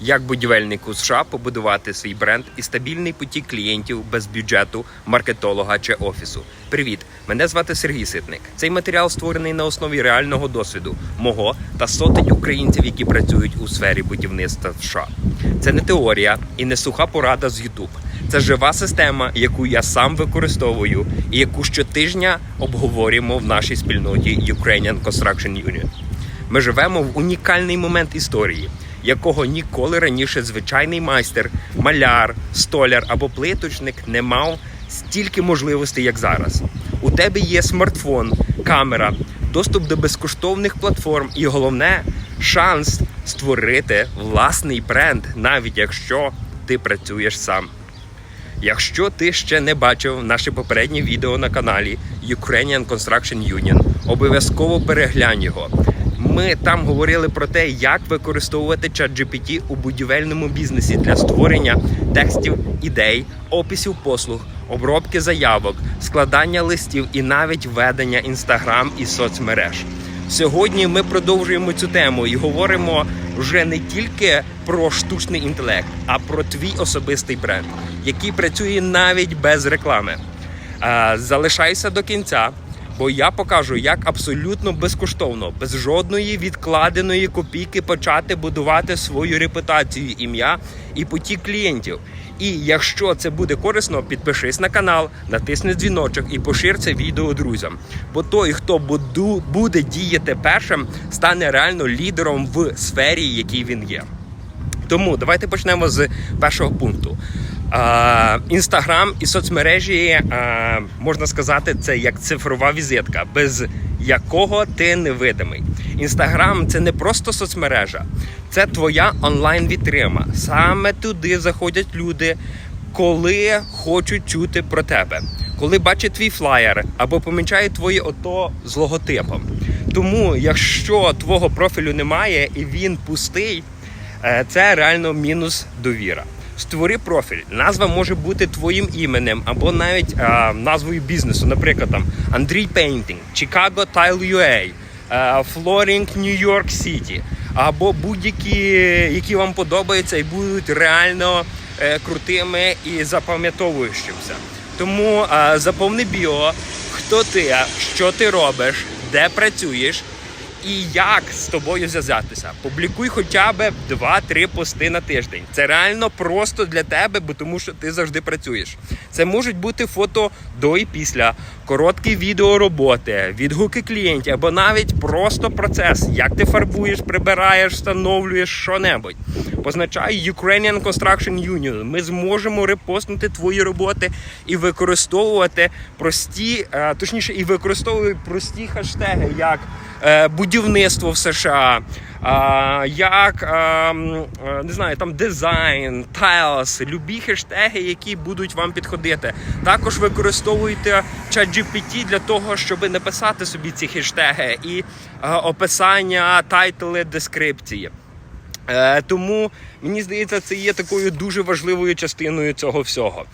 Як будівельнику США побудувати свій бренд і стабільний потік клієнтів без бюджету, маркетолога чи офісу? Привіт! Мене звати Сергій Ситник. Цей матеріал створений на основі реального досвіду мого та сотень українців, які працюють у сфері будівництва США. Це не теорія і не суха порада з YouTube. Це жива система, яку я сам використовую, і яку щотижня обговорюємо в нашій спільноті Ukrainian Construction Union. Ми живемо в унікальний момент історії, якого ніколи раніше звичайний майстер, маляр, столяр або плиточник не мав стільки можливостей, як зараз. У тебе є смартфон, камера, доступ до безкоштовних платформ і головне шанс створити власний бренд, навіть якщо ти працюєш сам. Якщо ти ще не бачив наше попереднє відео на каналі Ukrainian Construction Union, обов'язково переглянь його. Ми там говорили про те, як використовувати ChatGPT у будівельному бізнесі для створення текстів, ідей, описів послуг, обробки заявок, складання листів і навіть ведення інстаграм і соцмереж. Сьогодні ми продовжуємо цю тему і говоримо вже не тільки про штучний інтелект, а про твій особистий бренд, який працює навіть без реклами. Залишайся до кінця, бо я покажу, як абсолютно безкоштовно, без жодної відкладеної копійки почати будувати свою репутацію, ім'я і потік клієнтів. І якщо це буде корисно, підпишись на канал, натисни дзвіночок і пошир це відео друзям. Бо той, хто буду- буде діяти першим, стане реально лідером в сфері, якій він є. Тому давайте почнемо з першого пункту. Інстаграм і соцмережі е, можна сказати, це як цифрова візитка, без якого ти невидимий. Інстаграм це не просто соцмережа, це твоя онлайн-вітрима. Саме туди заходять люди, коли хочуть чути про тебе, коли бачать твій флаєр або помічають твоє ото з логотипом. Тому, якщо твого профілю немає і він пустий, Е, це реально мінус довіра. Створи профіль. Назва може бути твоїм іменем або навіть е, назвою бізнесу, наприклад, там Андрій Пейнтинг, Chicago Tile UA, New York City, або будь-які, які вам подобаються і будуть реально е, крутими і запам'ятовуючимся. Тому е, заповни біо, хто ти, що ти робиш, де працюєш і як з тобою зв'язатися. Публікуй хоча б 2-3 пости на тиждень. Це реально просто для тебе, бо тому що ти завжди працюєш. Це можуть бути фото до і після, короткі відео роботи, відгуки клієнтів або навіть просто процес, як ти фарбуєш, прибираєш, встановлюєш що-небудь. Позначай Ukrainian Construction Union. Ми зможемо репостнути твої роботи і використовувати прості, е, точніше, і використовувати прості хештеги, як е, будівництво в США, як е, не знаю, там дизайн, тайлс, любі хештеги, які будуть вам підходити. Також використовуйте ChatGPT для того, щоб написати собі ці хештеги і е, описання, тайтли, дескрипції. Е, тому мені здається, це є такою дуже важливою частиною цього всього.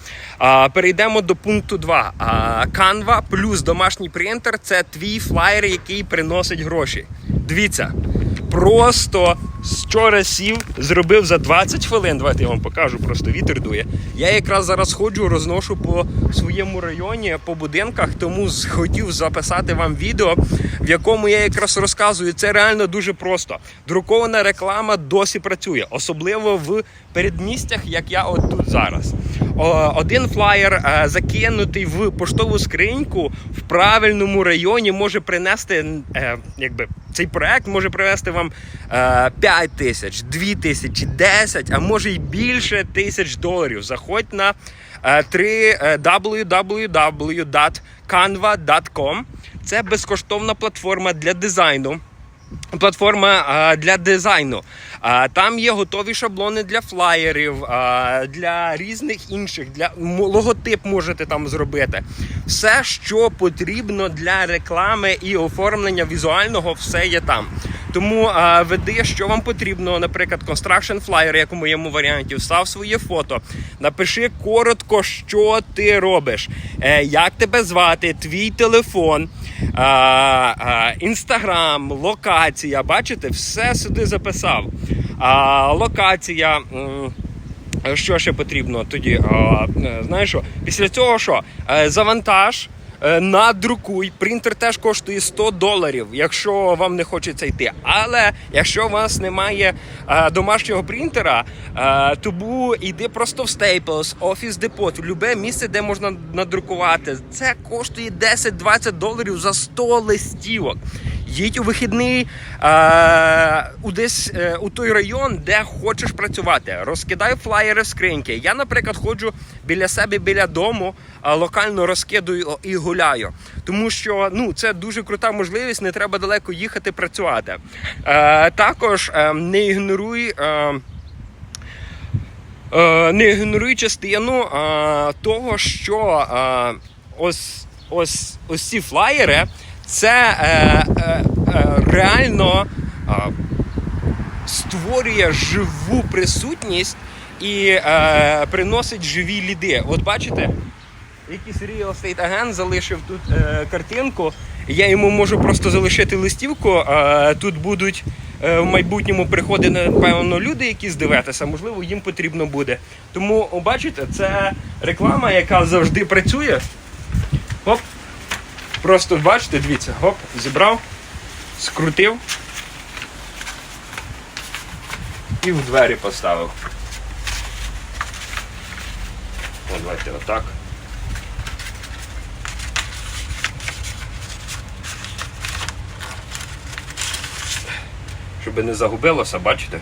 Перейдемо до пункту 2. Canva плюс домашній принтер це твій флаєр, який приносить гроші. Дивіться, просто вчора сів, зробив за 20 хвилин. Давайте я вам покажу, просто вітер дує. Я якраз зараз ходжу, розношу по своєму районі, по будинках, тому хотів записати вам відео, в якому я якраз розказую. Це реально дуже просто. Друкована реклама досі працює, особливо в передмістях, як я от тут зараз. Один флаєр е, закинутий в поштову скриньку в правильному районі може принести, е, якби цей проект може принести вам е, 5 тисяч, 2 тисячі, 10, а може й більше тисяч доларів. Заходь на е, 3 е, www.canva.com. Це безкоштовна платформа для дизайну. Платформа для дизайну. Там є готові шаблони для флаєрів, для різних інших, для логотип можете там зробити. Все, що потрібно для реклами і оформлення візуального, все є там. Тому а, веди, що вам потрібно, наприклад, construction flyer, як у моєму варіанті, встав своє фото, напиши коротко, що ти робиш, е, як тебе звати, твій телефон. Інстаграм, локація, бачите, все сюди записав. А, локація. що ще потрібно тоді? Е, знаєш? Після цього що? Е, Завантаж. Е, Надрукуй, принтер теж коштує 100 доларів, якщо вам не хочеться йти. Але якщо у вас немає е, домашнього принтера, е, тому йди просто в Staples, Office Depot, в любе місце, де можна надрукувати. Це коштує 10-20 доларів за 100 листівок. Їдь у вихідний е, у десь е, у той район, де хочеш працювати. Розкидай флаєри в скриньки. Я, наприклад, ходжу біля себе, біля дому, а локально розкидую і гуляю. Тому що ну, це дуже крута можливість, не треба далеко їхати працювати. Е, також е, не ігноруй. Е, е, не ігноруй частину е, того, що е, ось, ось, ось ці флаєри це е, е, е, реально е, створює живу присутність і е, приносить живі ліди. От бачите, якийсь real estate агент залишив тут е, картинку. Я йому можу просто залишити листівку. Е, тут будуть е, в майбутньому приходити, напевно, люди, які здивитися, можливо, їм потрібно буде. Тому, бачите, це реклама, яка завжди працює. Оп. Просто бачите, дивіться, гоп, зібрав, скрутив і в двері поставив. О, давайте отак. Щоб не загубилося, бачите?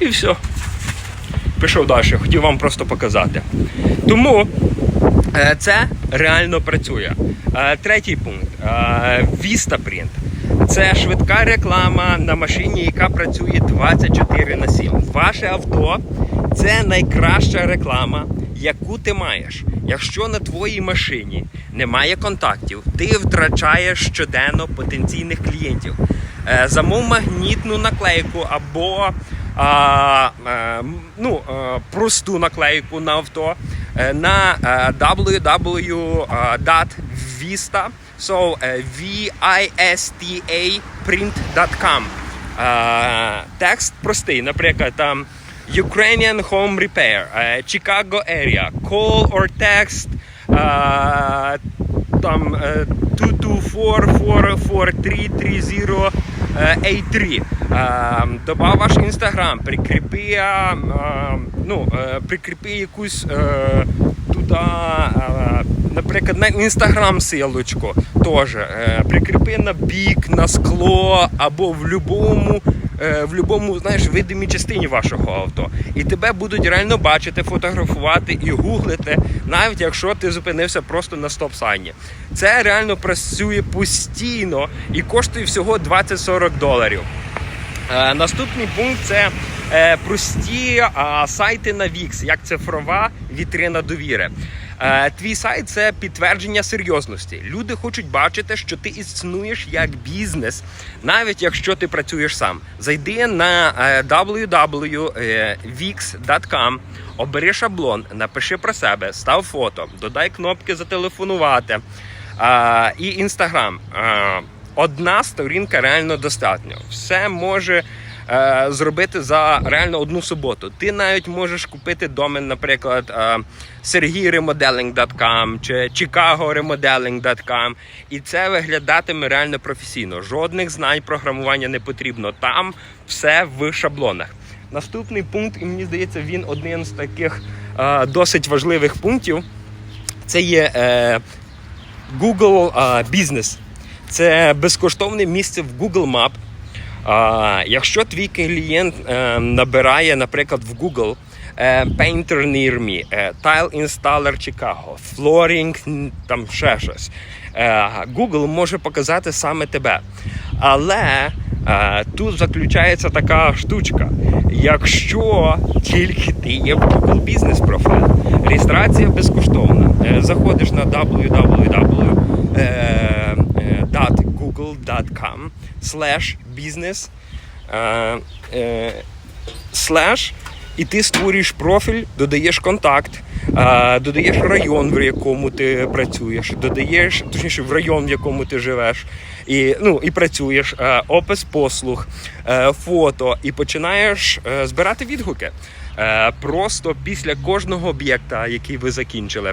І все. Пішов далі, хотів вам просто показати. Тому Е, Це реально працює. Е, Третій пункт Е, Vistaprint. Це швидка реклама на машині, яка працює 24 на 7. Ваше авто це найкраща реклама, яку ти маєш. Якщо на твоїй машині немає контактів, ти втрачаєш щоденно потенційних клієнтів. Замов магнітну наклейку або а, е, м, ну, е, просту наклейку на авто е, на е, www.vista so, е, V-I-S-T-A print.com Е, Текст простий, наприклад, там Ukrainian Home Repair, е, Chicago Area, Call or Text е, там е, 224-44330 е, A3. Е, Добав ваш інстаграм, прикріпи, е, е, ну, е, прикріпи якусь е, туди, е, наприклад, на інстаграм силочку теж. Е, Прикріпи на бік, на скло або в любому е, в будь-якому знаєш, видимій частині вашого авто. І тебе будуть реально бачити, фотографувати і гуглити, навіть якщо ти зупинився просто на стоп-сайні. Це реально працює постійно і коштує всього 20-40 доларів. Е, Наступний пункт це е, прості а, сайти на Wix, як цифрова вітрина довіри. Е, Твій сайт це підтвердження серйозності. Люди хочуть бачити, що ти існуєш як бізнес, навіть якщо ти працюєш сам. Зайди на е, www.wix.com, обери шаблон, напиши про себе, став фото, додай кнопки зателефонувати і інстаграм. Одна сторінка реально достатньо. Все може е, зробити за реально одну суботу. Ти навіть можеш купити домен, наприклад, е, sergiremodeling.com чи chicagoremodeling.com і це виглядатиме реально професійно. Жодних знань програмування не потрібно. Там все в шаблонах. Наступний пункт, і мені здається, він один з таких е, досить важливих пунктів. Це є е, Google е, Business. Це безкоштовне місце в Google Map. Якщо твій клієнт е, набирає, наприклад, в Google е, Painter Near Me, е, Tile Installer Chicago, Flooring, там ще щось, е, Google може показати саме тебе. Але е, тут заключається така штучка. Якщо тільки ти є в Google Business профайл, реєстрація безкоштовна. Заходиш на www. Е, бізнес, slash і ти створюєш профіль, додаєш контакт, е, додаєш район, в якому ти працюєш, додаєш точніше в район, в якому ти живеш, і ну і працюєш, е, опис послуг, е, фото, і починаєш е, збирати відгуки. Просто після кожного об'єкта, який ви закінчили,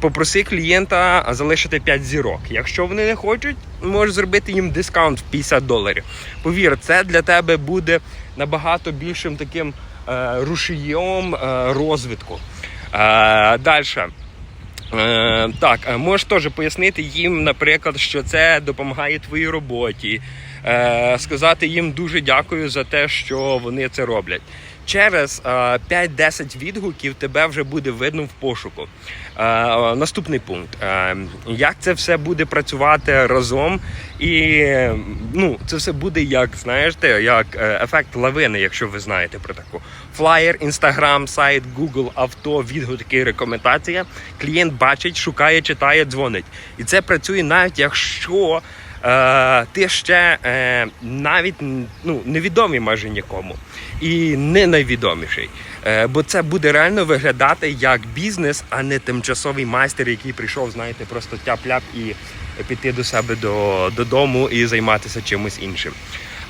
попроси клієнта залишити 5 зірок. Якщо вони не хочуть, можеш зробити їм дискаунт в 50 доларів. Повір, це для тебе буде набагато більшим таким рушієм розвитку. Далі. Е, так, можеш теж пояснити їм, наприклад, що це допомагає твоїй роботі. Е, сказати їм дуже дякую за те, що вони це роблять. Через е, 5-10 відгуків тебе вже буде видно в пошуку. Е, наступний пункт. Е, як це все буде працювати разом? І е, ну, це все буде як знаєш, те, як е, ефект лавини, якщо ви знаєте про таку. Флаєр, інстаграм, сайт, Google, авто, відгуки, рекомендація. Клієнт бачить, шукає, читає, дзвонить. І це працює навіть якщо е, ти ще е, навіть ну, невідомий майже нікому і не найвідоміший. Е, бо це буде реально виглядати як бізнес, а не тимчасовий майстер, який прийшов, знаєте, просто тяп-ляп і піти до себе до, додому і займатися чимось іншим.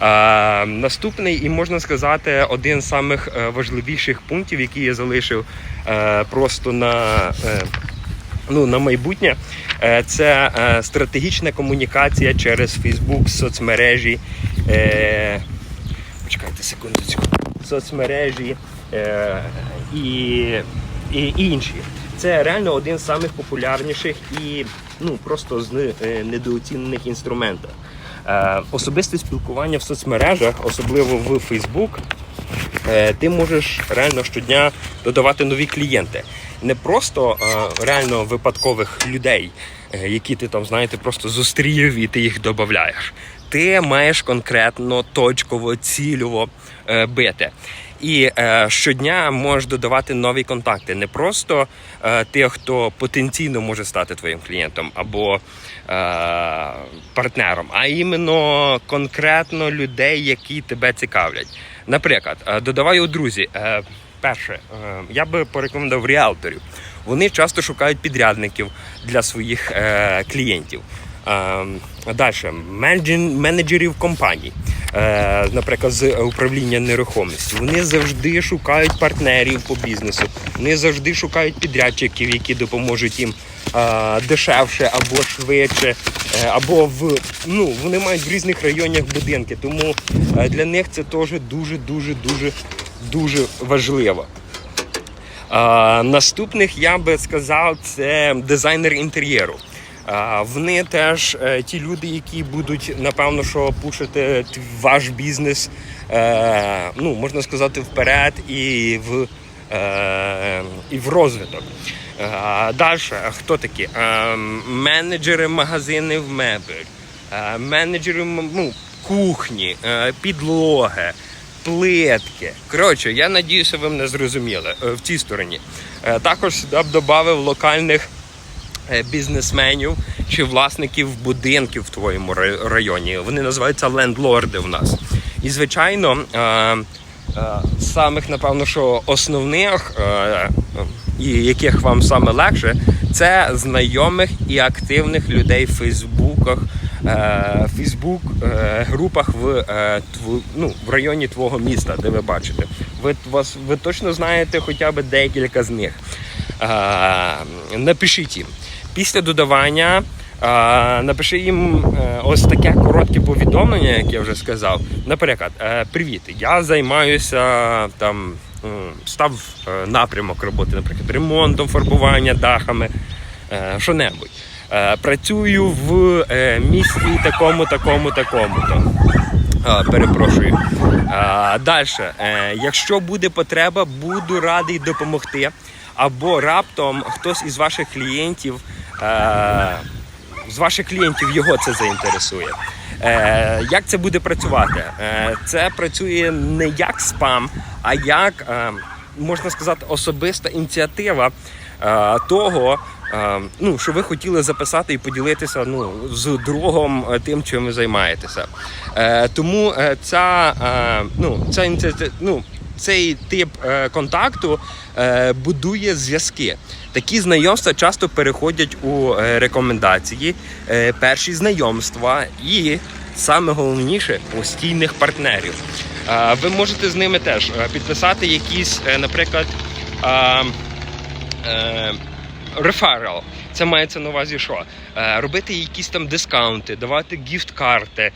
Е, наступний, і можна сказати, один з самих е, важливіших пунктів, який я залишив е, просто на, е, ну, на майбутнє, е, це е, стратегічна комунікація через Facebook, соцмережі. Е, почекайте секундочку. Соцмережі е, і, і, інші. Це реально один з самих популярніших і ну просто з е, недооцінених інструментів. Е, особисте спілкування в соцмережах, особливо в е, ти можеш реально щодня додавати нові клієнти. Не просто реально випадкових людей, які ти там, знаєте, просто зустрів і ти їх додаєш. Ти маєш конкретно точково, цільово е, бити. І е, щодня можеш додавати нові контакти. Не просто е, тих, хто потенційно може стати твоїм клієнтом або е, партнером, а іменно конкретно людей, які тебе цікавлять. Наприклад, е, у друзі. Е, перше, е, я би порекомендував ріалторів. Вони часто шукають підрядників для своїх е, клієнтів. Далі менеджерів компаній, е, наприклад, з управління нерухомістю. Вони завжди шукають партнерів по бізнесу. Вони завжди шукають підрядчиків, які допоможуть їм е, дешевше або швидше, е, або в ну вони мають в різних районах будинки. Тому для них це теж дуже, дуже, дуже, дуже важливо. Наступних я би сказав, це дизайнер інтер'єру. Вони теж е, ті люди, які будуть напевно що пушити ваш бізнес, е, ну можна сказати, вперед і в, е, і в розвиток. Далі, хто такі? Менеджери магазинів мебель, менеджери ну, кухні, підлоги плитки. Коротше, я надіюся, ви мене зрозуміли в цій стороні. Також сюди б додав локальних бізнесменів чи власників будинків в твоєму рай- районі. Вони називаються лендлорди в нас. І, звичайно, е, е, самих, напевно, що основних, е, і яких вам саме легше, це знайомих і активних людей в Фейсбуках, е, Фейсбук е, групах в, е, ну, в районі твого міста, де ви бачите. Ви, вас, ви точно знаєте хоча б декілька з них. Е, напишіть їм. Після додавання е, напиши їм е, ось таке коротке повідомлення, як я вже сказав. Наприклад, е, привіт, я займаюся там. Став е, напрямок роботи, наприклад, ремонтом, фарбування, дахами, що-небудь. Е, Працюю в місті такому, такому, такому. то А, перепрошую. Далі, якщо буде потреба, буду радий допомогти. Або раптом хтось із ваших клієнтів, з ваших клієнтів його це заінтересує. Е, Як це буде працювати? Е, Це працює не як спам, а як е, можна сказати особиста ініціатива е, того, е, ну, що ви хотіли записати і поділитися ну, з другом е, тим, чим ви займаєтеся. Е, Тому е, ця, е, ну, ця ініціатива, ну, цей тип е, контакту е, будує зв'язки. Такі знайомства часто переходять у е, рекомендації, перші знайомства і саме головніше постійних партнерів. Ви можете з ними теж підписати якісь, наприклад. Referral. Це мається на увазі, що робити якісь там дискаунти, давати гіфт-карти,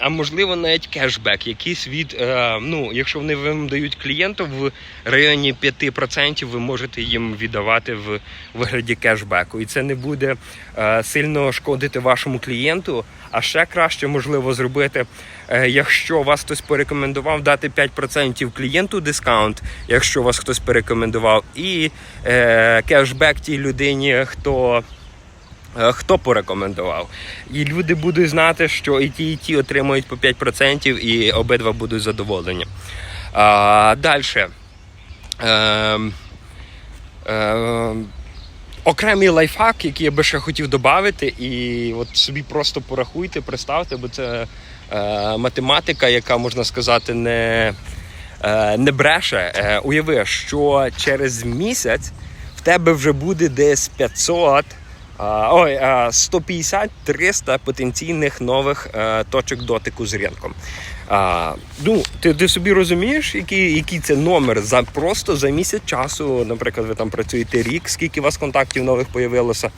а можливо навіть кешбек, якийсь від. е, Ну, якщо вони вам дають клієнту в районі 5%, ви можете їм віддавати в вигляді кешбеку. І це не буде е, сильно шкодити вашому клієнту. А ще краще можливо зробити, е, якщо вас хтось порекомендував дати 5% клієнту дискаунт, якщо вас хтось порекомендував, і е, кешбек тій людині, хто. Е, Хто порекомендував? І люди будуть знати, що і ті, і ті отримують по 5%, і обидва будуть задоволені. А, далі. Ем, ем, окремий лайфхак, який я би ще хотів додати, і от собі просто порахуйте, представте, бо це е, математика, яка можна сказати, не, е, не бреше. Е, уяви, що через місяць в тебе вже буде десь 500. Ой, 150-300 потенційних нових е, точок дотику з ринком. А, ну, ти, ти собі розумієш, який, який це номер за просто за місяць часу. Наприклад, ви там працюєте рік, скільки у вас контактів нових появилося.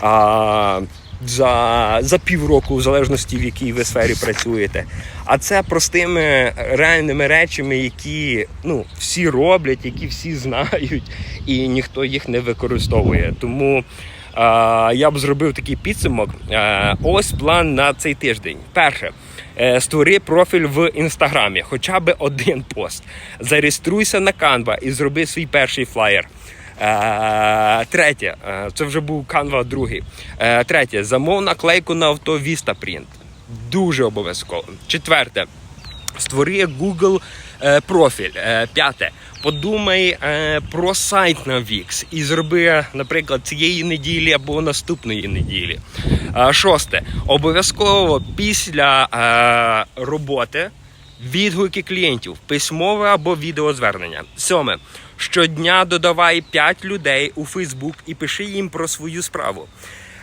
А, за, за півроку, в залежності в якій ви сфері працюєте. А це простими реальними речами, які ну, всі роблять, які всі знають, і ніхто їх не використовує. Тому. Я б зробив такий підсумок. Ось план на цей тиждень. Перше. Е, Створи профіль в інстаграмі, хоча б один пост. Зареєструйся на Canva і зроби свій перший флаєр. Е, Третє, е, це вже був Canva другий. Третє, замов наклейку на авто Vistaprint. Дуже обов'язково. Четверте, Створи Google профіль. Е, П'яте. Подумай е, про сайт на Wix і зроби, наприклад, цієї неділі або наступної неділі. Е, Шосте. Обов'язково після е, роботи відгуки клієнтів, письмове або відеозвернення. Сьоме. Щодня додавай 5 людей у Фейсбук і пиши їм про свою справу.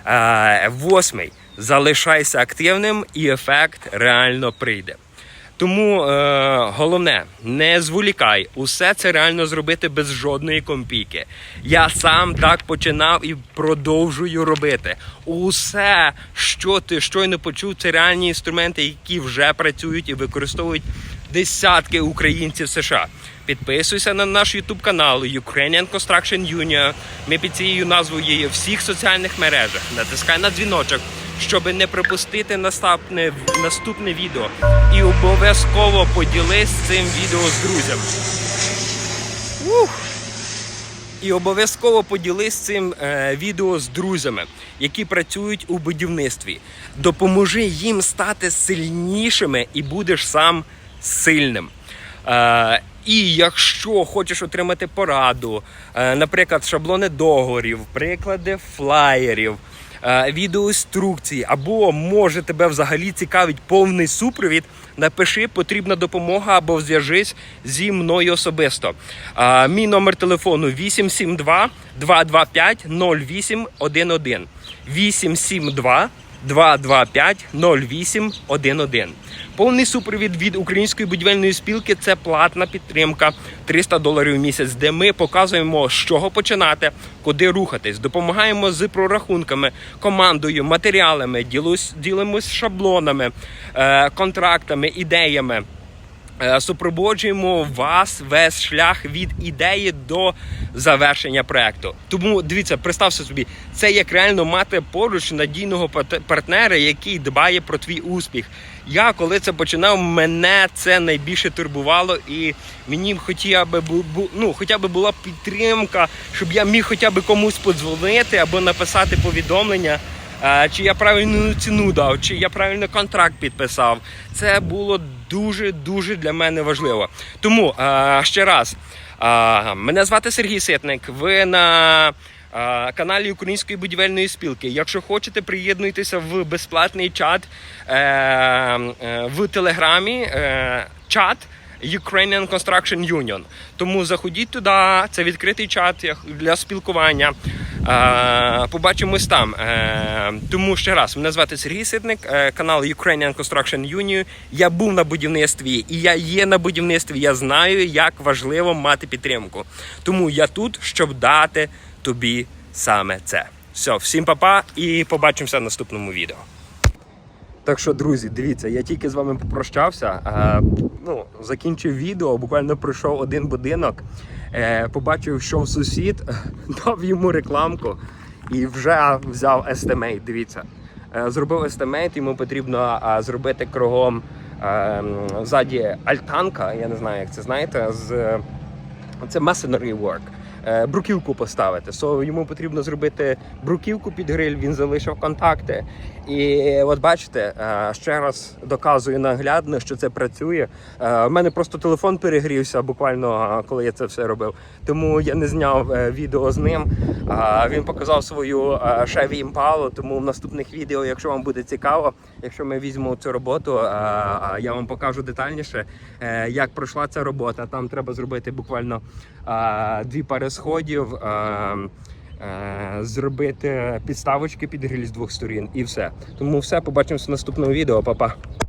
Е, Восьмий. Залишайся активним і ефект реально прийде. Тому е, головне, не зволікай, усе це реально зробити без жодної компійки. Я сам так починав і продовжую робити. Усе, що ти щойно почув, це реальні інструменти, які вже працюють і використовують десятки українців США. Підписуйся на наш YouTube канал Ukrainian Construction Union. Ми під цією назвою є у всіх соціальних мережах. Натискай на дзвіночок, щоб не пропустити наступне, наступне відео. І обов'язково поділись цим відео з друзями. Ух! І обов'язково поділись цим е, відео з друзями, які працюють у будівництві. Допоможи їм стати сильнішими і будеш сам сильним. Е, і якщо хочеш отримати пораду, е, наприклад, шаблони договорів, приклади флаєрів, відеоінструкції, або може тебе взагалі цікавить повний супровід, напиши потрібна допомога або зв'яжись зі мною особисто. Е, Мій номер телефону 872 225 0811. 872 225 0811. Повний супровід від української будівельної спілки це платна підтримка 300 доларів в місяць, де ми показуємо, з чого починати, куди рухатись, допомагаємо з прорахунками, командою, матеріалами, ділимось шаблонами, е, контрактами, ідеями. Е, Супроводжуємо вас весь шлях від ідеї до завершення проекту. Тому дивіться, представся собі, це як реально мати поруч надійного партнера, який дбає про твій успіх. Я коли це починав, мене це найбільше турбувало, і мені хоча б ну, хоча б була підтримка, щоб я міг хоча б комусь подзвонити або написати повідомлення. Е, Чи я правильну ціну дав, чи я правильно контракт підписав. Це було дуже дуже для мене важливо. Тому ще раз, мене звати Сергій Ситник. Ви на каналі Української будівельної спілки. Якщо хочете, приєднуйтеся в безплатний чат е, е, в Телеграмі. Е, чат. Ukrainian Construction Union. Тому заходіть туди, це відкритий чат для спілкування. Е, Побачимось там. Е, Тому ще раз, мене звати Сергій Ситник, е, канал Ukrainian Construction Union. Я був на будівництві і я є на будівництві. Я знаю, як важливо мати підтримку. Тому я тут, щоб дати тобі саме це. Все, всім па-па і побачимося в наступному відео. Так що, друзі, дивіться, я тільки з вами попрощався. Е, ну, закінчив відео, буквально пройшов один будинок, е, побачив, що сусід, дав йому рекламку і вже взяв естемейт. Дивіться, е, зробив естемейт, йому потрібно е, зробити кругом е, ззаді альтанка. Я не знаю, як це знаєте, з це masonry work. Е, Бруківку поставити. So, йому потрібно зробити бруківку під гриль, він залишив контакти. І от бачите, е, ще раз доказую наглядно, що це працює. У мене просто телефон перегрівся буквально, е, коли я це все робив. Тому я не зняв е, відео з ним. Він показав свою е, Chevy Impala, тому в наступних відео, якщо вам буде цікаво, якщо ми візьмемо цю роботу, е, е, я вам покажу детальніше, е, як пройшла ця робота. Там треба зробити буквально е, дві пари сходів. е, е, Зробити підставочки під гриль з двох сторін і все. Тому все, побачимося в наступному відео. Па-па.